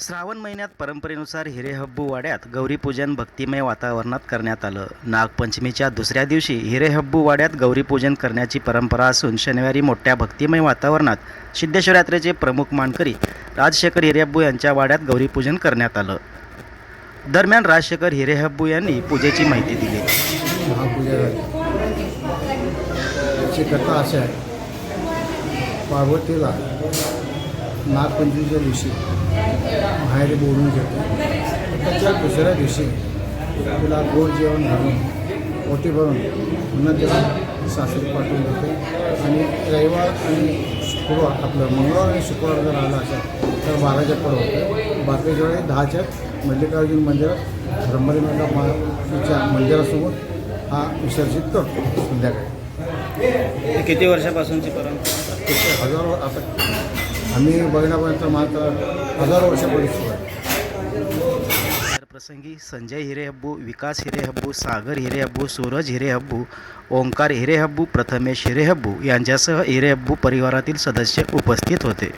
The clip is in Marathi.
श्रावण महिन्यात परंपरेनुसार हिरेहब्बू वाड्यात गौरीपूजन भक्तिमय वातावरणात करण्यात आलं. नागपंचमीच्या दुसऱ्या दिवशी हिरेहब्बू वाड्यात गौरीपूजन करण्याची परंपरा असून शनिवारी मोठ्या भक्तिमय वातावरणात सिद्धेश्वर यात्रेचे प्रमुख मानकरी राजशेखर हिरेहब्बू यांच्या वाड्यात गौरीपूजन करण्यात आलं. दरम्यान राजशेखर हिरेहब्बू यांनी पूजेची माहिती दिली. पार्वतीला नागपंचमीच्या दिवशी माहेरी बोलून घेतो. त्याच्या दुसऱ्या दिवशी तिला गोड जेवण घालून पोटी भरून पुन्हा तिला सासरी पाठवून देते. आणि रविवार आणि शुक्रवार आपलं मंगळवार आणि शुक्रवार जर आला असेल तर बाराच्या पुढं होतं. बाकीच्या वेळी दहाच्या मल्लिकार्जुन मंदिरात ब्रह्मरी महाराजच्या मंदिरासमोर हा विसर्जित करतो संध्याकाळी. किती वर्षापासूनची परंपरा? हजारो आता आम्ही बघण्यापर्यंत मात्र हजारो वर्षापूर्वी सुरू आहे प्रसंगी संजय हिरेहब्बू विकास हिरेहब्बू सागर हिरेहब्बू सूरज हिरेहब्बू ओंकार हिरेहब्बू प्रथमेश हिरेहब्बू यांच्यासह हिरेहब्बू परिवारातील सदस्य उपस्थित होते.